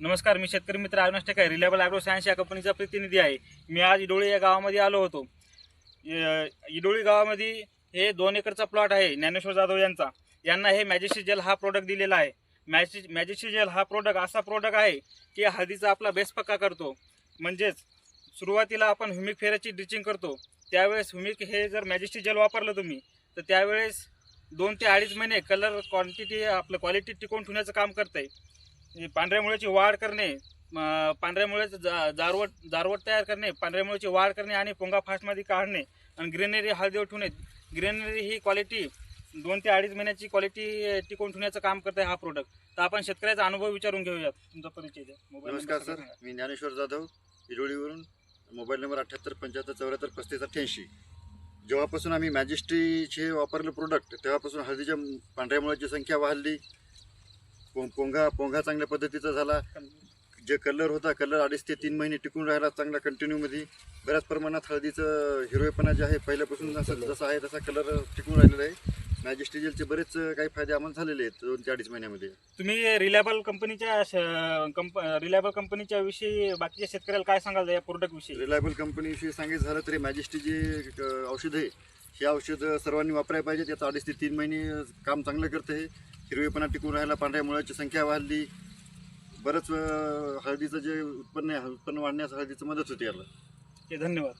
नमस्कार मी शेतकरी मित्र Avinash Tekay reliable agro science या कंपनीचा प्रतिनिधी आहे. मी आज इडोळी या गावामध्ये आलो होतो. इडोळी गावामध्ये हे दोन एकरचा प्लॉट आहे ज्ञानेश्वर जाधव यांचा. यांना हे मॅजिस्ट्री जेल हा प्रोडक्ट दिलेला आहे. मॅजि मॅजिस्ट्री जेल हा प्रोडक्ट असा प्रोडक्ट आहे की हळदीचा आपला बेस पक्का करतो. म्हणजेच सुरुवातीला आपण ह्युमिक फेराची ड्रिचिंग करतो. त्यावेळेस ह्युमिक हे जर मॅजिस्ट्री जेल वापरलं तुम्ही तर त्यावेळेस दोन ते अडीच महिने कलर क्वांटिटी आपलं क्वालिटी टिकवून ठेवण्याचं काम करतं आहे पांढऱ्या मुळ्याची वाढ करणे पांढऱ्या मुळ्याचं जा जारवट जारवट तयार करणे पांढऱ्या मुळ्याची वाढ करणे आणि पोंगा फास्टमध्ये काढणे आणि ग्रेनरी हळदीवर ठेवणे. ग्रेनरी ही क्वालिटी दोन ते अडीच महिन्याची क्वालिटी टिकवून ठेवण्याचं काम करत आहे हा प्रोडक्ट तर आपण शेतकऱ्याचा अनुभव विचारून घेऊयात. तुमचा परिचय द्या. मोबाईल नमस्कार सर. मी ज्ञानेश्वर जाधव इरोळीवरून मोबाईल नंबर अठ्ठ्याहत्तर पंच्याहत्तर चौऱ्याहत्तर पस्तीस अठ्ठ्याऐंशी. जेव्हापासून आम्ही मॅजिस्ट्रीचे वापरलं प्रोडक्ट तेव्हापासून हळदीच्या पांढऱ्या मुळाची संख्या वाढली. पों पोंगा पोंगा चांगल्या पद्धतीचा झाला. जे कलर होता कलर अडीच ते तीन महिने टिकून राहिला चांगला कंटिन्यूमध्ये बऱ्याच प्रमाणात हळदीचं हिरवेपणा जे आहे पहिल्यापासून जसं जसा आहे तसा कलर टिकून राहिलेला आहे. मॅजिस्ट्री जेलचे बरेच काही फायदे आम्हाला झालेले आहेत दोन ते अडीच महिन्यामध्ये. तुम्ही रिलायबल कंपनीच्या कंप रिलायबल कंपनीच्या विषयी बाकीच्या शेतकऱ्याला काय सांगाल या प्रोडक्ट विषयी? रिलायबल कंपनीविषयी सांगायचं झालं तरी मॅजेस्टी जे औषध आहे हे औषध सर्वांनी वापरायला पाहिजे त्याचं अडीच ते तीन महिने काम चांगलं करतं. हे हिरवेपणा टिकून राहायला पांढऱ्या मुळाची संख्या वाढली. बरंच हळदीचं जे उत्पन्न आहे उत्पन्न वाढण्यास हळदीचं मदत होते याला. धन्यवाद.